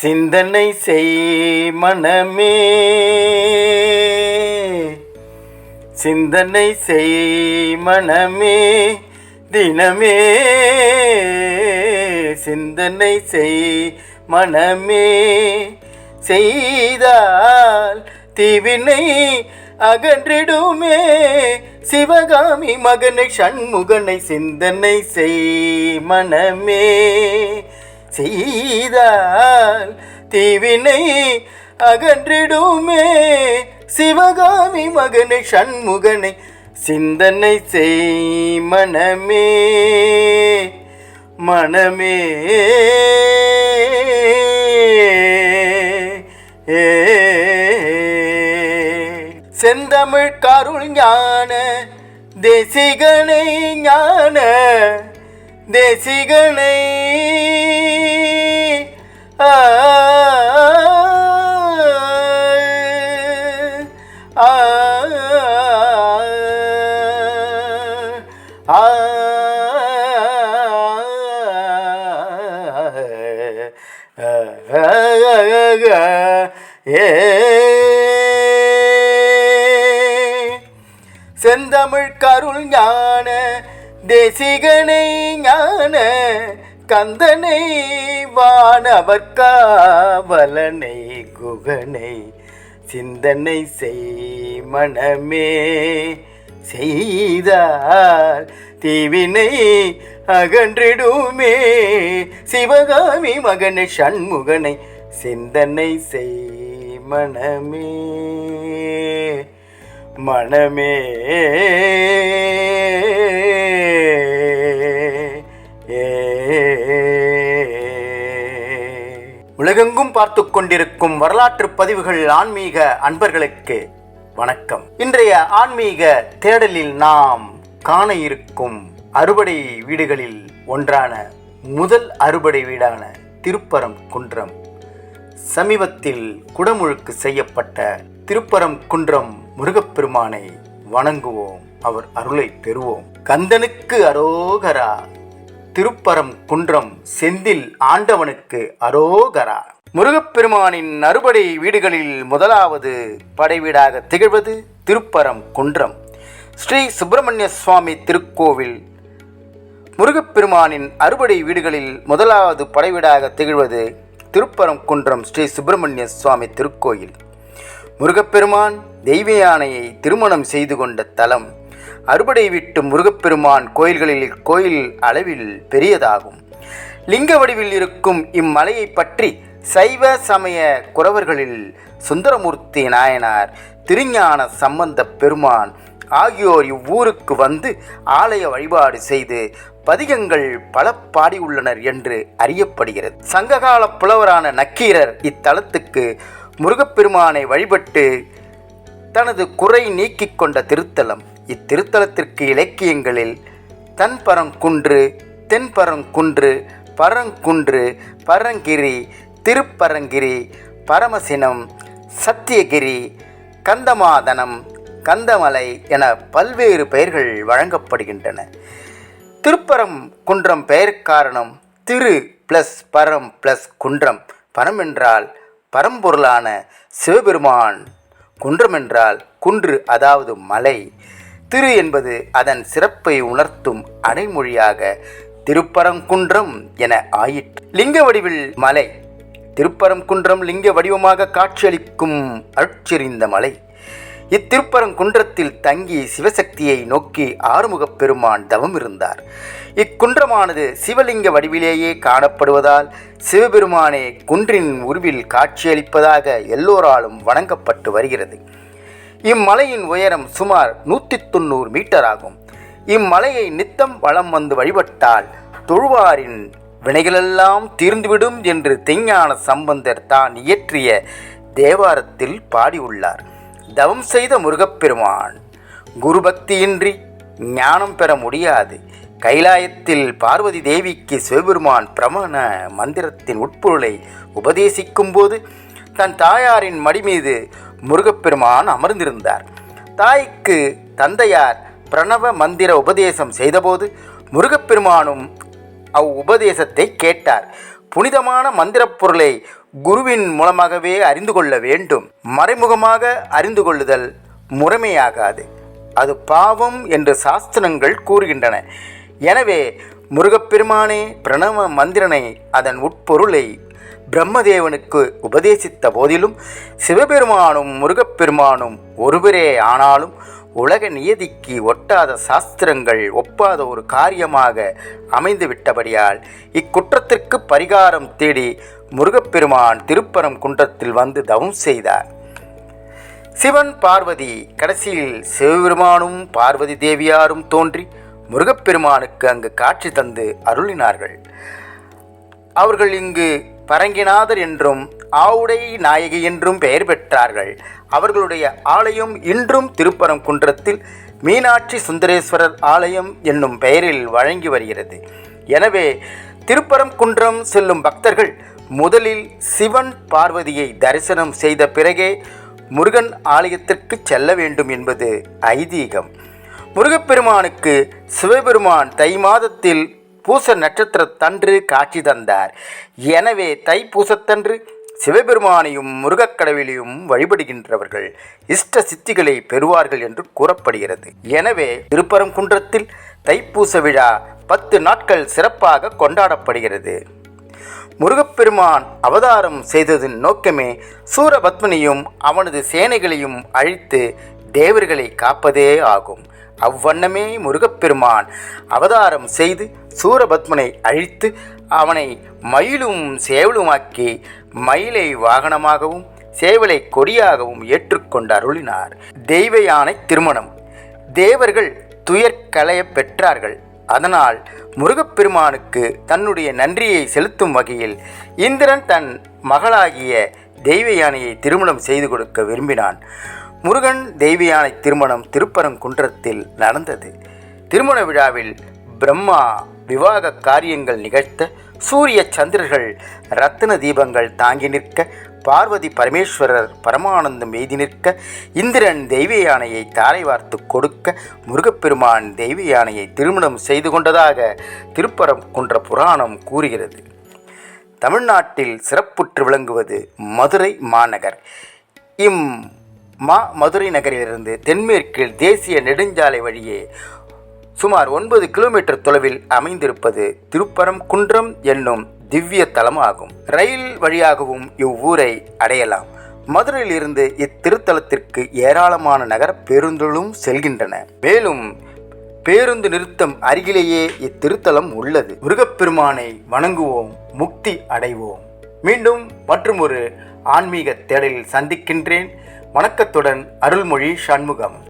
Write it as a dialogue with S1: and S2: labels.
S1: சிந்தனை செய் மனமே. சிந்தனை செய் மனமே. தினமே. சிந்தனை செய் மனமே. செய்தால் தீவினை அகன்றிடுமே. சிவகாமி மகனை சண்முகனை சிந்தனை செய் மனமே. செய்தால் தீவினை அகன்றிடுமே. சிவகாமி மகனை சண்முகனை சிந்தனை செய் மனமே. மனமே. செந்தமிழ் கருள் ஞான தேசிகனை ஞான தேசிகனை செந்தமிழ் கருள் ஞான தேசிகனை ஞான கந்தனை வானவர்காவலனை குகனை சிந்தனை செய் மனமே. செய்தால் தீவினை அகன்றிடுமே. சிவகாமி மகனை சண்முகனை சிந்தனை செய் மனமே. மனமே. உலகெங்கும் பார்த்து கொண்டிருக்கும் வரலாற்று பதிவுகள் ஆன்மீக அன்பர்களுக்கு வணக்கம். இன்றைய ஆன்மீக தேடலில் நாம் காண இருக்கும் அறுபடை வீடுகளில் ஒன்றான முதல் அறுபடை வீடான திருப்பரம் குன்றம் சமீபத்தில் குடமுழுக்கு செய்யப்பட்ட திருப்பரம் குன்றம் முருகப்பெருமானை வணங்குவோம் அவர் அருளை பெறுவோம். கந்தனுக்கு அரோகரா திருப்பரம் குன்றம் செந்தில் ஆண்டவனுக்கு அரோகரா. முருகப்பெருமானின் அறுபடை வீடுகளில் முதலாவது படைவீடாக திகழ்வது திருப்பரம் குன்றம். ஸ்ரீ சுப்பிரமணிய சுவாமி திருக்கோவில். முருகப்பெருமானின் அறுபடை வீடுகளில் முதலாவது படைவீடாக திகழ்வது திருப்பரம் குன்றம் ஸ்ரீ சுப்பிரமணிய சுவாமி திருக்கோயில். முருகப்பெருமான் தெய்வ யானையை திருமணம் செய்து கொண்ட தலம் அறுபடை விட்டு முருகப்பெருமான் கோயில்களில் கோயில் அளவில் பெரியதாகும். லிங்க வடிவில் இருக்கும் இம்மலையை பற்றி சைவ சமய குறவர்களில் சுந்தரமூர்த்தி நாயனார் திருஞான சம்பந்த பெருமான் ஆகியோர் இவ்வூருக்கு வந்து ஆலய வழிபாடு செய்து பதிகங்கள் பல பாடியுள்ளனர் என்று அறியப்படுகிறது. சங்ககால புலவரான நக்கீரர் இத்தலத்துக்கு முருகப்பெருமானை வழிபட்டு தனது குறை நீக்கிக் கொண்ட திருத்தலம். இத்திருத்தலத்திற்கு இலக்கியங்களில் தன்பரங்குன்று தென்பரங்குன்று பரங்குன்று பரங்கிரி திருப்பரங்கிரி பரமசினம் சத்தியகிரி கந்தமாதனம் கந்தமலை என பல்வேறு பெயர்கள் வழங்கப்படுகின்றன. திருப்பரம் குன்றம் பெயர் காரணம் திரு பிளஸ் பரம் பிளஸ் குன்றம். பரம் என்றால் பரம்பொருளான சிவபெருமான். குன்றம் என்றால் குன்று அதாவது மலை. திரு என்பது அதன் சிறப்பை உணர்த்தும் அடைமொழியாக திருப்பரங்குன்றம் என ஆயிற்று. லிங்க வடிவில் மலை திருப்பரங்குன்றம் லிங்க வடிவமாக காட்சியளிக்கும் அருட்செறிந்த மலை. இத்திருப்பரங்குன்றத்தில் தங்கி சிவசக்தியை நோக்கி ஆறுமுகப் பெருமான் தவம் இருந்தார். இக்குன்றமானது சிவலிங்க வடிவிலேயே காணப்படுவதால் சிவபெருமானே குன்றின் உருவில் காட்சியளிப்பதாக எல்லோராலும் வணங்கப்பட்டு வருகிறது. இம்மலையின் உயரம் சுமார் நூற்றி தொண்ணூறு மீட்டர் ஆகும். இம்மலையை நித்தம் வலம் வந்து வழிபட்டால் தொழுவாரின் வினைகளெல்லாம் தீர்ந்துவிடும் என்று தெஞ்ஞான சம்பந்தர் தான் இயற்றிய தேவாரத்தில் பாடியுள்ளார். தவம் செய்த முருகப்பெருமான் குருபக்தியின்றி ஞானம் பெற முடியாது. கைலாயத்தில் பார்வதி தேவிக்கு சிவபெருமான் பிரமண மந்திரத்தின் உட்பொருளை உபதேசிக்கும் போது தன் தாயாரின் மடி மீது முருகப்பெருமான் அமர்ந்திருந்தார். தாய்க்கு தந்தையார் பிரணவ மந்திர உபதேசம் செய்தபோது முருகப்பெருமானும் அவ் உபதேசத்தை கேட்டார். புனிதமான மந்திரப் பொருளை குருவின் மூலமாகவே அறிந்து கொள்ள வேண்டும். மறைமுகமாக அறிந்து கொள்ளுதல் முறைமையாகாது. அது பாவம் என்று சாஸ்திரங்கள் கூறுகின்றன. எனவே முருகப்பெருமானே பிரணவ மந்திரனை அதன் உட்பொருளை பிரம்மதேவனுக்கு உபதேசித்த போதிலும் சிவபெருமானும் முருகப்பெருமானும் ஒருவரே ஆனாலும் உலக நியதிக்கு ஒட்டாத சாஸ்திரங்கள் ஒப்பாத ஒரு காரியமாக அமைந்து விட்டபடியால் இக்குற்றத்திற்கு பரிகாரம் தேடி முருகப்பெருமான் திருப்பரம் குன்றத்தில் வந்து தவம் செய்தார். சிவன் பார்வதி கடைசியில் சிவபெருமானும் பார்வதி தேவியாரும் தோன்றி முருகப்பெருமானுக்கு அங்கு காட்சி தந்து அருளினார்கள். அவர்கள் இங்கு பரங்கிநாதர் என்றும் ஆவுடை நாயகி என்றும் பெயர் பெற்றார்கள். அவர்களுடைய ஆலயம் இன்றும் திருப்பரங்குன்றத்தில் மீனாட்சி சுந்தரேஸ்வரர் ஆலயம் என்னும் பெயரில் வழங்கி வருகிறது. எனவே திருப்பரங்குன்றம் செல்லும் பக்தர்கள் முதலில் சிவன் பார்வதியை தரிசனம் செய்த பிறகே முருகன் ஆலயத்திற்கு செல்ல வேண்டும் என்பது ஐதீகம். முருகப்பெருமானுக்கு சிவபெருமான் தை மாதத்தில் பூச நட்சத்திரத்தன்று காட்சி தந்தார். எனவே தைப்பூசத்தன்று சிவபெருமானையும் முருகக்கடவுளையும் வழிபடுகின்றவர்கள் இஷ்ட சித்திகளை பெறுவார்கள் என்று கூறப்படுகிறது. எனவே திருப்பரங்குன்றத்தில் தைப்பூச விழா பத்து நாட்கள் சிறப்பாக கொண்டாடப்படுகிறது. முருகப்பெருமான் அவதாரம் செய்ததின் நோக்கமே சூரபத்மனையும் அவனது சேனைகளையும் அழித்து தேவர்களை காப்பதே ஆகும். அவ்வண்ணமே முருகப்பெருமான் அவதாரம் செய்து சூரபத்மனை அழித்து அவனை மயிலும் சேவலுமாக்கி மயிலை வாகனமாகவும் சேவலை கொடியாகவும் ஏற்றுக்கொண்டு அருளினார். தெய்வ யானை திருமணம். தேவர்கள் துயர்களைய பெற்றார்கள். அதனால் முருகப்பெருமானுக்கு தன்னுடைய நன்றியை செலுத்தும் வகையில் இந்திரன் தன் மகளாகிய தெய்வ யானையை திருமணம் செய்து கொடுக்க விரும்பினான். முருகன் தெய்வ யானை திருமணம் திருப்பரங்குன்றத்தில் நடந்தது. திருமண விழாவில் பிரம்மா விவாக காரியங்கள் நிகழ்த்த சூரிய சந்திரர்கள் ரத்தின தீபங்கள் தாங்கி நிற்க பார்வதி பரமேஸ்வரர் பரமானந்தம் எய்தி நிற்க இந்திரன் தெய்வ யானையை தாரை வார்த்து கொடுக்க முருகப்பெருமான் தெய்வ யானையை திருமணம் செய்து கொண்டதாக திருப்பரம் குன்ற புராணம் கூறுகிறது. தமிழ்நாட்டில் சிறப்புற்று விளங்குவது மதுரை மாநகர். இம் மா மதுரை நகரிலிருந்து தென்மேற்கில் தேசிய நெடுஞ்சாலை வழியே சுமார் ஒன்பது கிலோமீட்டர் தொலைவில் அமைந்திருப்பது திருப்பரம் குன்றம் என்னும் திவ்ய தலமாகும். ரயில் வழியாகவும் இவ்வூரை அடையலாம். மதுரையிலிருந்து இத்திருத்தலத்திற்கு ஏராளமான நகர பேருந்துகளும் செல்கின்றன. மேலும் பேருந்து நிறுத்தம் அருகிலேயே இத்திருத்தலம் உள்ளது. முருகப்பெருமானை வணங்குவோம் முக்தி அடைவோம். மீண்டும் மற்றும் ஒரு ஆன்மீக தேடலில் சந்திக்கின்றேன். வணக்கத்துடன் அருள்மொழி சண்முகம்.